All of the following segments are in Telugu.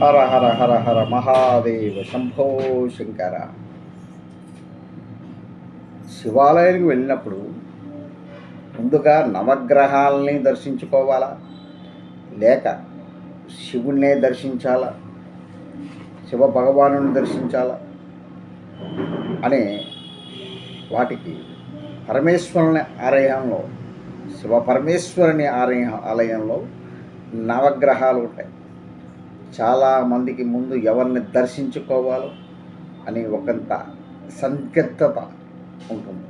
హర హర హర హర మహాదేవ శంభో శంకర. శివాలయానికి వెళ్ళినప్పుడు ముందుగా నవగ్రహాలని దర్శించుకోవాలా? లేక శివుణ్ణే దర్శించాలా? శివ భగవాను దర్శించాలా? అనే వాటికి పరమేశ్వరుని ఆలయంలో శివ పరమేశ్వరుని ఆలయ ఆలయంలో నవగ్రహాలు ఉంటాయి. చాలామందికి ముందు ఎవరిని దర్శించుకోవాలో అని ఒకంత సందిగ్ధత ఉంటుంది.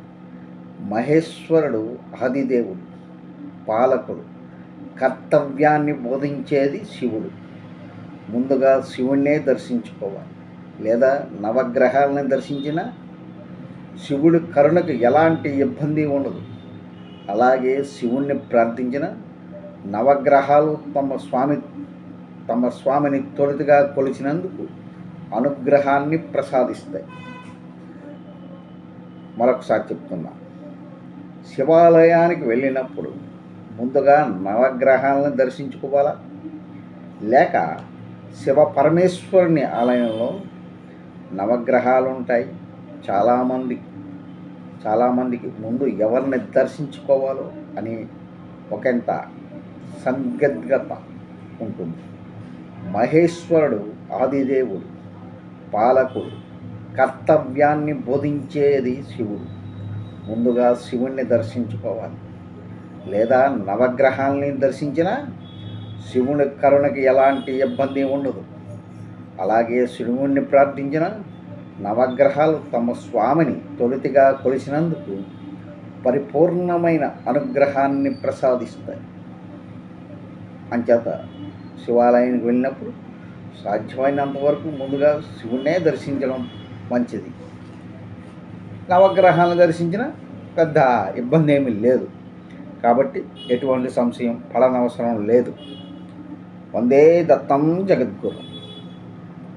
మహేశ్వరుడు ఆదిదేవుడు పాలకుడు కర్తవ్యాన్ని బోధించేది శివుడు. ముందుగా శివుణ్ణే దర్శించుకోవాలి. లేదా నవగ్రహాలని దర్శించిన శివుడి కరుణకు ఎలాంటి ఇబ్బంది ఉండదు. అలాగే శివుణ్ణి ప్రార్థించిన నవగ్రహాలు తమ స్వామి తమ స్వామిని తొలుతగా కొలిచినందుకు అనుగ్రహాన్ని ప్రసాదిస్తాయి. మరొకసారి చెప్తున్నా. శివాలయానికి వెళ్ళినప్పుడు ముందుగా నవగ్రహాలను దర్శించుకోవాలా? లేక శివ పరమేశ్వరుని ఆలయంలో నవగ్రహాలు ఉంటాయి. చాలామంది చాలామందికి ముందు ఎవరిని దర్శించుకోవాలో అని ఒకంత సంగద్గత ఉంటుంది. మహేశ్వరుడు ఆదిదేవుడు పాలకుడు కర్తవ్యాన్ని బోధించేది శివుడు. ముందుగా శివుణ్ణి దర్శించుకోవాలి. లేదా నవగ్రహాల్ని దర్శించిన శివుని కరుణకి ఎలాంటి ఇబ్బంది ఉండదు. అలాగే శివుణ్ణి ప్రార్థించిన నవగ్రహాలు తమ స్వామిని తొలితిగా కొలిసినందుకు పరిపూర్ణమైన అనుగ్రహాన్ని ప్రసాదిస్తాయి. అంచేత శివాలయానికి వెళ్ళినప్పుడు సాధ్యమైనంత వరకు ముందుగా శివుణ్ణే దర్శించడం మంచిది. నవగ్రహాలను దర్శించిన పెద్ద ఇబ్బంది ఏమీ లేదు. కాబట్టి ఎటువంటి సంశయం పడనవసరం లేదు. వందే దత్తం జగద్గురు.